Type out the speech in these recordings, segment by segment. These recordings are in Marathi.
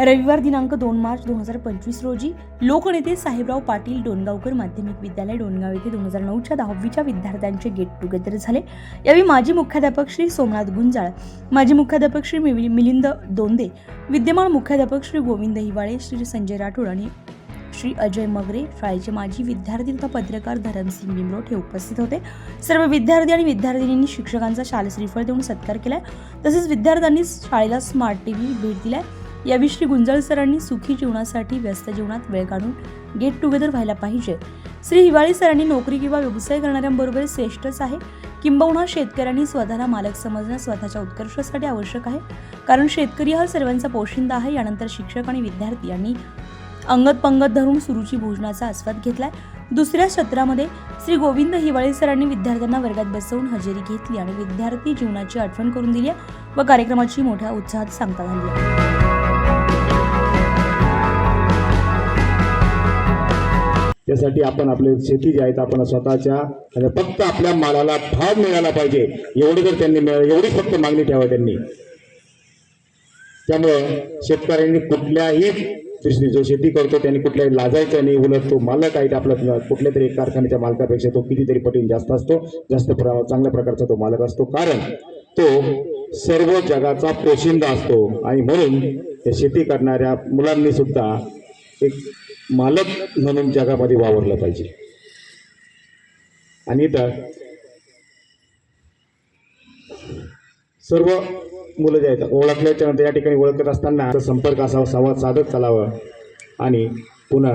रविवार दिनांक दोन मार्च दोन हजार पंचवीस रोजी लोकनेते साहेबराव पाटील डोणगावकर माध्यमिक विद्यालय डोणगाव येथे दोन हजार नऊच्या दहावीच्या विद्यार्थ्यांचे गेट टुगेदर झाले. यावेळी माजी मुख्याध्यापक श्री सोमनाथ गुंजाळ माजी मुख्याध्यापक श्री मिलिंद दोंदे विद्यमान मुख्याध्यापक श्री गोविंद हिवाळे श्री संजय राठोड आणि श्री अजय मगरे शाळेचे माजी विद्यार्थी तथा पत्रकार धरमसिंग निमरोट हे उपस्थित होते. सर्व विद्यार्थी आणि विद्यार्थिनींनी शिक्षकांचा शाल श्रीफळ देऊन सत्कार केला तसेच विद्यार्थ्यांनी शाळेला स्मार्ट टीव्ही भेट दिलाय. यावेळी श्री गुंजाळ सरांनी सुखी जीवनासाठी व्यस्त जीवनात वेळ काढून गेट टुगेदर व्हायला पाहिजे. श्री हिवाळी सरांनी नोकरी किंवा व्यवसाय करणाऱ्यांबरोबर श्रेष्ठच आहे. किंबहुना शेतकऱ्यांनी स्वतःला मालक समजणं स्वतःच्या उत्कर्षासाठी आवश्यक आहे. कारण शेतकरी हा सर्वांचा पोशिंदा आहे. यानंतर शिक्षक आणि विद्यार्थी यांनी अंगत पंगत धरून सुरुची भोजनाचा आस्वाद घेतलाय. दुसऱ्या सत्रामध्ये श्री गोविंद हिवाळे सरांनी विद्यार्थ्यांना वर्गात बसवून हजेरी घेतली आणि विद्यार्थी जीवनाची आठवण करून दिली आहे व कार्यक्रमाची मोठ्या उत्साहात सांगता झाली. त्यासाठी आपण आपले शेती जी आहेत आपण स्वतःच्या आणि फक्त आपल्या मालाला भाव मिळाला पाहिजे. एवढं जर त्यांनी मिळालं एवढी फक्त मागणी ठेवा त्यांनी. त्यामुळं शेतकऱ्यांनी कुठल्याही दृष्टीने जो शेती करतो त्यांनी कुठल्याही लाजायचं नाही उलट तो मालक आहे आपला कुठल्या तरी कारखान्याच्या मालकापेक्षा तो कितीतरी पटीन जास्त असतो जास्त प्र- चांगल्या प्रकारचा तो मालक असतो. कारण तो सर्व जगाचा पोशिंदा असतो. आणि म्हणून त्या शेती करणाऱ्या मुलांनी सुद्धा एक मालक म्हणून जगामध्ये वावरलं पाहिजे. आणि इथं सर्व मुलं जे आहेत ओळखल्याच्या नंतर या ठिकाणी ओळखत असताना संपर्क असावा संवाद साधत चालावं आणि पुन्हा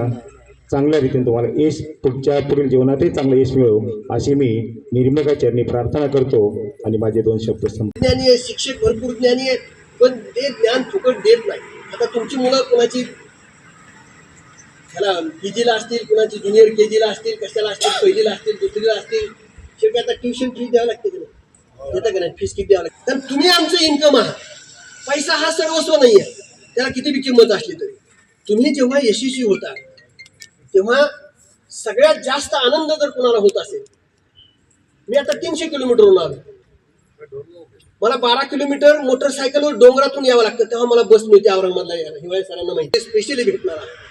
चांगल्या रीतीने तुम्हाला यश तुमच्या पुढील जीवनातही चांगलं यश मिळो अशी मी निर्मका चरणी प्रार्थना करतो आणि माझे दोन शब्द संप ज्ञानी आहे शिक्षक भरपूर ज्ञानी आहेत पण ते ज्ञान फुकट देत नाही. आता तुमची मुलं कोणाची ह्याला के जीला असतील कुणाची ज्युनियर के जीला असतील कशाला असतील पहिलीला असतील दुसरीला असतील शेवटी आता ट्युशन फी द्यावं लागते तिला नाही? का नाही? फीस किती द्यावं लागते? तर तुम्ही आमचं इन्कम आहात. पैसा हा सर्वस्व नाही आहे त्याला किती बी किंमत असली तरी. तुम्ही जेव्हा यशस्वी होता तेव्हा सगळ्यात जास्त आनंद जर कुणाला होत असेल मी आता तीनशे किलोमीटरवरून आलो. मला बारा किलोमीटर मोटरसायकलवर डोंगरातून यावं लागतं तेव्हा मला बस मिळते औरंगाबादला यायला. हिवाळी सरांना माहिती स्पेशली भेटणार. आहे.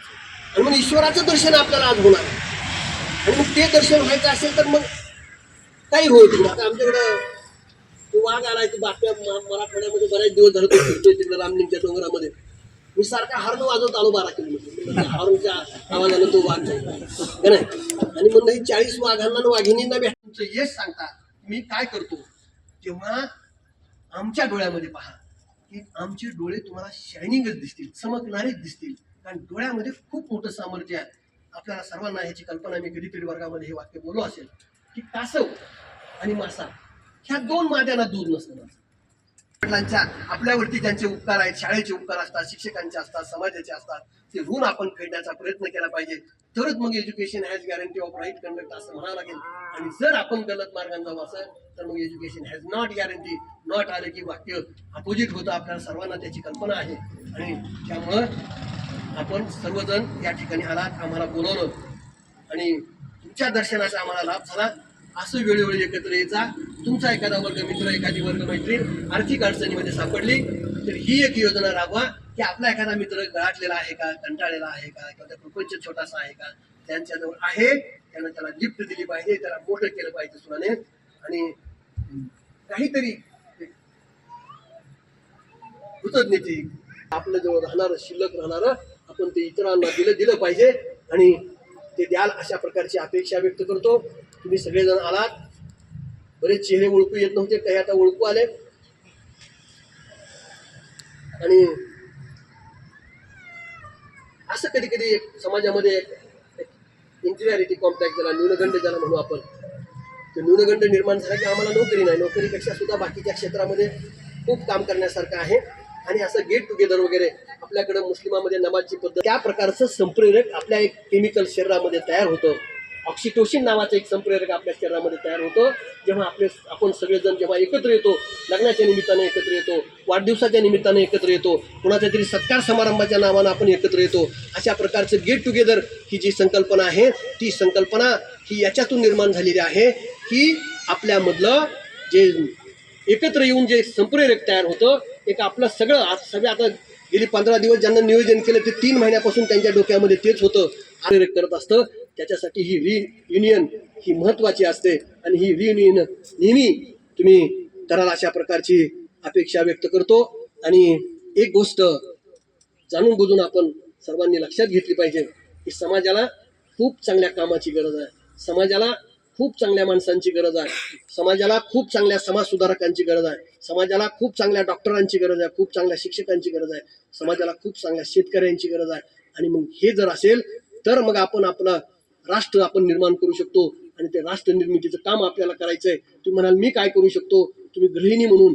आणि मग ईश्वराचं दर्शन आपल्याला आज होणार. आहे आणि मग ते दर्शन व्हायचं असेल तर मग काही होईल तिकडं आता आमच्याकडं तो वाघ आलाय तो बातम्या मराठवाड्यामध्ये बऱ्याच दिवस झालं तो फिरतोय रामलिंगच्या डोंगरामध्ये. मी सारखा हॉर्न वाजवत आलो बारा किलोमीटर. हॉर्नच्या आवाजानं तो वाघ नाही. आणि मग नाही चाळीस वाघांना आणि वाघिणींना भेटून यश सांगता मी काय करतो तेव्हा आमच्या डोळ्यामध्ये पहा की आमचे डोळे तुम्हाला शायनिंगच दिसतील चमकणारेच दिसतील. कारण डोळ्यामध्ये खूप मोठं सामर्थ्य आहे. आपल्याला सर्वांना ह्याची कल्पना मी कधीतरी वर्गामध्ये हे वाक्य बोललो असेल की कासव आणि मासा ह्या दोन माद्यांना दूध नसतं वडिलांच्या आपल्यावरती ज्यांचे उपकार आहेत शाळेचे उपकार असतात शिक्षकांचे असतात समाजाचे असतात ते ऋण आपण फेडण्याचा प्रयत्न केला पाहिजे. तरच मग education has guarantee of right conduct असं म्हणावं लागेल. आणि जर आपण गलत मार्गाने जाऊ असं तर मग education has not guarantee not आलं की वाक्य अपोजिट होतं. आपल्याला सर्वांना त्याची कल्पना आहे. आणि त्यामुळं आपण सर्वजण या ठिकाणी आलात आम्हाला बोलवलं. आणि तुमच्या दर्शनाचा आम्हाला लाभ झाला. असं वेळोवेळी एकत्र यायचा. तुमचा एखादा वर्ग मित्र एखादी वर्ग मैत्रीण आर्थिक अडचणीमध्ये सापडली तर ही एक योजना राबवा की आपला एखादा मित्र गळाटलेला आहे का कंटाळलेला आहे का एखादा प्रपंच छोटासा आहे का त्यांच्याजवळ आहे त्यानं त्याला लिफ्ट दिली पाहिजे त्याला मोठं केलं पाहिजे सुनाने. आणि काहीतरी कृतज्ञते आपल्या जवळ राहणारं शिल्लक राहणारं आपण ते इतरांना दिलं दिलं पाहिजे आणि ते द्याल अशा प्रकारची अपेक्षा व्यक्त करतो. तुम्ही सगळेजण आलात. बरेच चेहरे ओळखू येत नव्हते काही आता ओळखू आले. आणि असं कधी कधी एक समाजामध्ये इंटिरियरिटी कॉम्प्लेक्स झाला न्यूनगंड ज्याला म्हणू आपण तो न्यूनगंड निर्माण झाला की आम्हाला नोकरी नाही. नोकरीपेक्षा सुद्धा बाकीच्या क्षेत्रामध्ये खूप काम करण्यासारखं आहे. आणि असं गेट टुगेदर वगैरे आपल्याकडं मुस्लिमामध्ये नमाजची पद्धत त्या प्रकारचं संप्रेरक आपल्या एक केमिकल शरीरामध्ये तयार होतं. ऑक्सिटोशिन नावाचं एक संप्रेरक आपल्या शरीरामध्ये तयार होतं. जेव्हा आपले आपण सगळेजण जेव्हा एकत्र येतो लग्नाच्या निमित्ताने एकत्र येतो वाढदिवसाच्या निमित्ताने एकत्र येतो कुणाच्या तरी सत्कार समारंभाच्या नावानं आपण एकत्र येतो अशा प्रकारचं गेट टुगेदर ही जी संकल्पना आहे ती संकल्पना ही याच्यातून निर्माण झालेली आहे की आपल्यामधलं जे एकत्र येऊन जे संप्रेरक तयार होतं एक आपलं सगळं आज सगळं आता गेली पंधरा दिवस ज्यांना नियोजन केलं ते तीन महिन्यापासून त्यांच्या डोक्यामध्ये तेच होतं. प्रेरक करत असतं. त्याच्यासाठी ही रि युनियन ही महत्त्वाची असते. आणि ही रियुनियन नेहमी तुम्ही कराल अशा प्रकारची अपेक्षा व्यक्त करतो. आणि एक गोष्ट जाणून बुजून आपण सर्वांनी लक्षात घेतली पाहिजे की समाजाला खूप चांगल्या कामाची गरज आहे. समाजाला खूप चांगल्या माणसांची गरज आहे. समाजाला खूप चांगल्या समाजसुधारकांची गरज आहे. समाजाला खूप चांगल्या डॉक्टरांची गरज आहे. खूप चांगल्या शिक्षकांची गरज आहे. समाजाला खूप चांगल्या शेतकऱ्यांची गरज आहे. आणि मग हे जर असेल तर मग आपण आपलं राष्ट्र आपण निर्माण करू शकतो आणि ते राष्ट्र निर्मितीचं काम आपल्याला करायचं आहे तुम्ही म्हणाल मी काय करू शकतो? तुम्ही गृहिणी म्हणून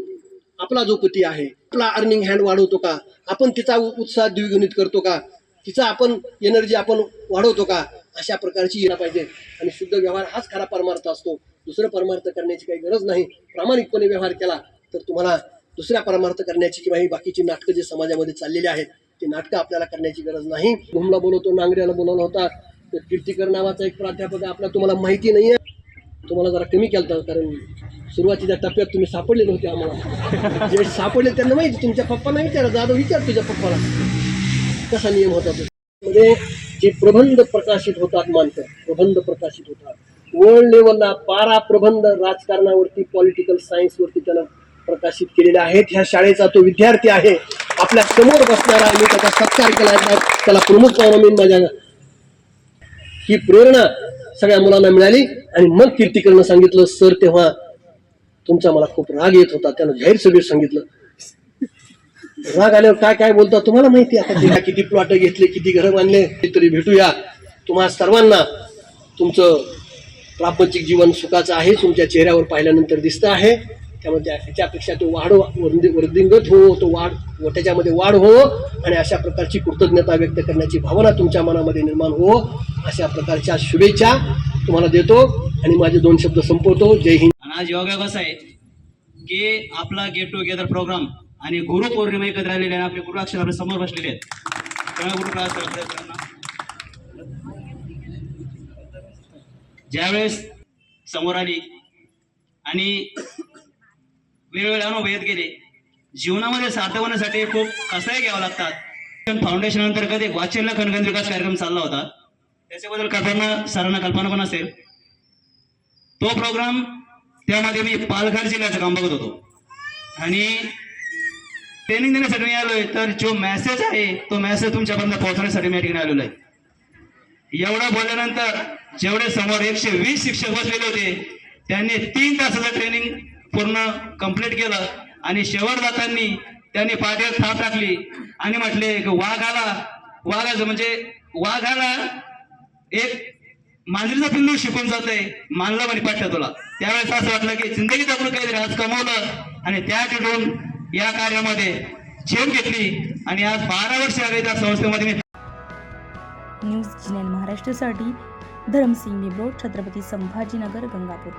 आपला जो पती आहे आपला अर्निंग हँड वाढवतो का? आपण तिचा उत्साह द्विगुणित करतो का? तिचा आपण एनर्जी आपण वाढवतो का? अशा प्रकारची येणं पाहिजे. आणि शुद्ध व्यवहार हाच खरा परमार्थ असतो. दुसरं परमार्थ करण्याची काही गरज नाही. प्रामाणिकपणे व्यवहार केला तर तुम्हाला दुसऱ्या परमार्थ करण्याची किंवा ही बाकीची नाटकं जे समाजामध्ये चाललेली आहेत ती नाटकं आपल्याला करण्याची गरज नाही. भूमला बोलवतो नांगऱ्याला बोलवलं होता. तर कीर्तिकर नावाचा एक प्राध्यापक आपला तुम्हाला माहिती नाही आहे तुम्हाला जरा कमी केलं होतं कारण सुरुवातीच्या टप्प्यात तुम्ही सापडले नव्हते आम्हाला. जे सापडले त्यांना माहिती तुमच्या पप्पांना विचारा. जाधव विचार तुझ्या पप्पाला. कसा नियम होता तो? मध्ये जे प्रबंध प्रकाशित होतात मानकर प्रबंध प्रकाशित होतात. वर्ल्ड लेवलला बारा प्रबंध राजकारणावरती पॉलिटिकल सायन्सवरती त्यानं प्रकाशित केलेले आहेत. ह्या शाळेचा तो विद्यार्थी आहे. आपल्यासमोर बसणारा मी त्याचा सत्कार केला त्याला प्रमुख पाहुणा मी माझ्या ही प्रेरणा सगळ्या मुलांना मिळाली. आणि मग कीर्तिकरनं सांगितलं सर तेव्हा तुमचा मला खूप राग येत होता. त्यानं जाहीर सभेत सांगितलं राग आल्यावर काय काय बोलता तुम्हाला माहिती आहे? आता ते किती प्लॉट घेतले किती घरं बांधले तरी भेटूया. तुम्हा सर्वांना तुमचं प्रापंचिक जीवन सुखाचं आहे तुमच्या चेहऱ्यावर पाहिल्यानंतर दिसतं आहे. त्यामुळे त्या त्याच्यापेक्षा तो वाढ वर्धि- वर्धिंगत हो तो वाढ व त्याच्यामध्ये वाढ हो आणि अशा प्रकारची कृतज्ञता व्यक्त करण्याची भावना तुमच्या मनामध्ये निर्माण हो. अशा प्रकारच्या शुभेच्छा तुम्हाला देतो आणि माझे दोन शब्द संपवतो. जय हिंद. आणि आज योगा कसं आहे? की आपला गेट टुगेदर प्रोग्राम आणि गुरु पौर्णिमा एकत्र आलेले आणि आपले गुरु अक्षर आपल्यासमोर बसलेले आहेत. त्यामुळे गुरु क्लास ज्यावेळेस समोर आली आणि वेगवेगळे अनुभव येत गेले जीवनामध्ये सार्थ होण्यासाठी खूप कसाही घ्यावं लागतात. फाउंडेशन अंतर्गत एक वाचनला खणखंड विकास कार्यक्रम चालला होता. त्याच्याबद्दल कल्पना सरांना कल्पना पण असेल? तो प्रोग्राम त्यामध्ये मी पालघर जिल्ह्याचं काम बघत होतो. आणि ट्रेनिंग देण्यासाठी मी आलोय. तर जो मेसेज आहे तो मेसेज तुमच्यापर्यंत पोहोचण्यासाठी मी ठिकाणी आलेलो आहे. एवढं बोलल्यानंतर जेवढे समोर एकशे वीस शिक्षक बसलेले होते त्यांनी तीन तासाचं ट्रेनिंग पूर्ण कंप्लीट केलं आणि शेवट जाताना त्यांनी पाठीवर थाप टाकली आणि म्हटले की वाघाला वाघाचं म्हणजे वाघाला एक मांजरीचा पिल्लू शिकून जाते मानला म्हणे पाठ्या तुला. त्यावेळेस असं वाटलं की जिंदगीत आपण काहीतरी आज कमवलं आणि त्या तिथून या कार्यामध्ये झेप घेतली आणि आज बारा वर्ष आले त्या संस्थेमध्ये मी न्यूज चॅनल महाराष्ट्रासाठी धरमसिंग बिब्रोड छत्रपती संभाजीनगर गंगापूर.